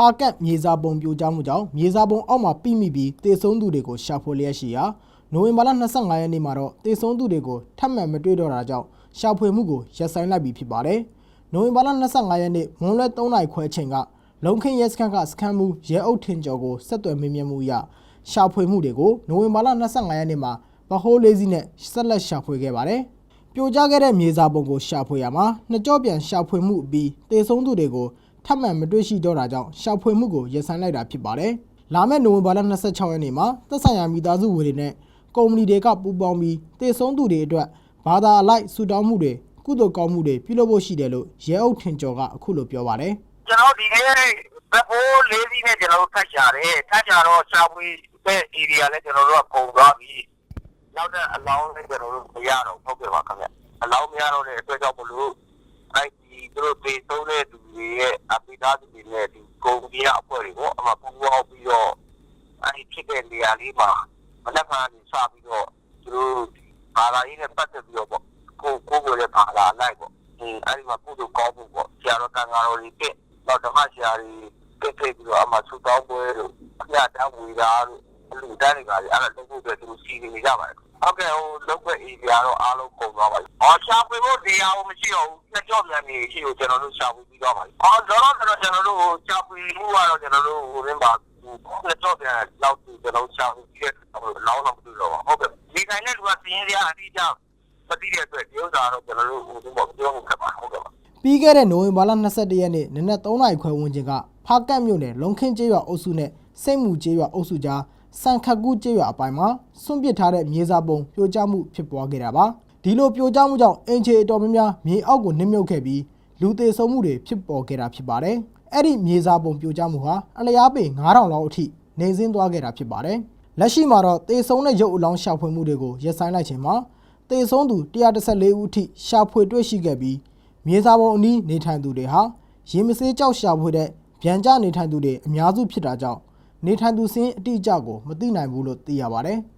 ဖာကတ်မြေစာပုံပြိုကျမှုကြောင့်မြေစာပုံအောက်မှာပိမိပြီးတေဆုံးသူတွေကိုရှာဖွေလျက်ရှိရာနိုဝင်ဘာလ25ရက်နေ့မှာတော့တေဆုံးသူတွေကိုထပ်မံမတွေ့တော့တာကြောင့်ရှာဖွေမှုကိုရပ်ဆိုင်းလိုက်ပြီဖြစ်ပါတယ်။နိုဝင်ဘာလ25ရက်နေ့မွန်းလွဲ3နာရီခွဲအချိန်ကလုံခင်းရဲစခန်းကစခန်းမှုရဲအုပ်ထင်ကျော်ကိုဆက်သွယ်မေးမြန်းမှုအရရှာဖွေမှုတွေကိုနိုဝင်ဘာလ25ရက်နေ့မှာဗဟိုးလေးစီးနဲ့ဆက်လက်ရှာဖွေခဲ့ပါတယ်။ပြိုကျခဲ့တဲ့မြေစာပုံကိုရှာဖွေရမှာနှစ်ကြော့ပြန်ရှာဖွေမှုအပြီးတေဆုံးသူတွေကို ထပ်မံမတွေ့ရှိတော့တာကြောင့်ရှာဖွေမှုကိုရပ်ဆိုင်းလိုက်တာဖြစ်ပါတယ်။လာမယ့်နိုဝင်ဘာလ26ရက်နေ့မှာသက်ဆိုင်ရာမိသားစုဝင်တွေနဲ့ကုမ္ပဏီတွေကပူးပေါင်းပြီးတေဆုံးသူတွေအတွက်ဘာသာအလိုက်ဆူတောင်းမှုတွေကုသိုလ်ကောင်းမှုတွေပြုလုပ်ဖို့ရှိတယ်လို့ရဲအုပ်ထင်ကျော်ကအခုလိုပြောပါတယ်ကျွန်တော်ဒီနေ့ဘက်ဖိုးလေးစီးနဲ့ကျွန်တော်တို့ထပ်ချတယ်ထပ်ချတော့ရှာဖွေတဲ့ area လည်းကျွန်တော်တို့ကပုံသွားပြီနောက်တဲ့အလောင်းလည်းကျွန်တော်တို့မရတော့ဟုတ်ကဲ့ပါခင်ဗျအလောင်းမရတော့တဲ့အတွက်ကြောင့်မလို့အဲ့ဒီသူတို့တေဆုံးတဲ့သူတွေရဲ့အပိဓာသူတွေနဲ့ဒီကုန်ကြီးအဖွဲ့တွေကိုအမှပူပေါင်းပြီးတော့အဲ့ဒီဖြစ်တဲ့နေ ရာလေးမှာမနက်ဖြန်နေစပြီးတော့သူတို့ဘာသာရေးနဲ့ပတ်သက်ပြီးတော့ပေါ့ကိုကိုကိုလည်းဘာသာလိုက်ပေါ့အင်းအဲ့ဒီမှာကုသိုလ်ကောင်းမှုပေါ့ဆရာတော်ကံဃာတော်ကြီးပြည့်တော့ဓမ္မဆရာကြီးပြည့်ပြည့်ပြီးတော့အမှသုတောင်းပွဲတို့အမြတ်တမ်းဝေတာတို့အလူတန်းတွေကလည်းအဲ့ဒါလုပ်ဖို့အတွက်သူစီစဉ်နေကြပါတယ်ဟုတ်ကဲ့ဟိုလုပ်ခွင့်အေရီယာတော့အားလုံးကုန်သွားပါပြီ။အော်ရှာဖွေဖို့နေရာကိုမရှိတော့ဘူး။နှစ်ကြော့ပြန်နေရှိကိုကျွန်တော်တို့ရှာဖွေပြီးသွားပါပြီ။အော်တော့တော့ကျွန်တော်တို့ရှာဖွေမှုကတော့ကျွန်တော်တို့ဟိုရင်းပါ နှစ်ကြော့ပြန်လောက်ကျွန်တော်ရှာဖွေပြီးတော့လောင်းတော့မတွေ့တော့ပါဟုတ်ကဲ့။ဒီတိုင်းနဲ့လူကစင်းစရာအတိအကျမသိတဲ့အတွက်ဒီဥစ္စာတော့ကျွန်တော်တို့ဟိုဒီပေါ့ပြောမှုခက်ပါဟုတ်ကဲ့ပါ။ပြီးခဲ့တဲ့နိုဝင်ဘာလ22ရက်နေ့နနက်3နာရီခွဲဝန်းကျင်ကဖားကတ်မြို့နယ်လုံခင်းကျေးရွာအုပ်စုနဲ့စိတ်မူကျေးရွာအုပ်စုကြားစံခတ်ကူးကျေးရွာအပိုင်းမှာစွန့်ပစ်ထားတဲ့မြေစာပုံပြိုကျမှုဖြစ်ပွားခဲ့တာပါ။ဒီလိုပြိုကျမှုကြောင့်အင်ချေအတော်များများမြေအောက်ကိုနစ်မြုပ်ခဲ့ပြီးလူသေဆုံးမှုတွေဖြစ်ပေါ်ခဲ့တာဖြစ်ပါတယ်။ အဲ့ဒီမြေစာပုံပြိုကျမှုဟာအလျားပေ9000လောက်အထိနေဆင်းသွားခဲ့တာဖြစ်ပါတယ်။လက်ရှိမှာတော့သေဆုံးတဲ့ရုပ်အလောင်းရှာဖွေမှုတွေကိုရပ်ဆိုင်းလိုက်ခြင်းမှာသေဆုံးသူ114ဦးအထိရှာဖွေတွေ့ရှိခဲ့ပြီးမြေစာပုံအနီးနေထိုင်သူတွေဟာရေမစေးကြောက်ရှာဖွေတဲ့ဗျံကြနေထိုင်သူတွေအများစုဖြစ်တာကြောင့်နေထိုင်သူစင်းအတိအကျကိုမသိနိုင်ဘူးလို့သိရပါတယ်။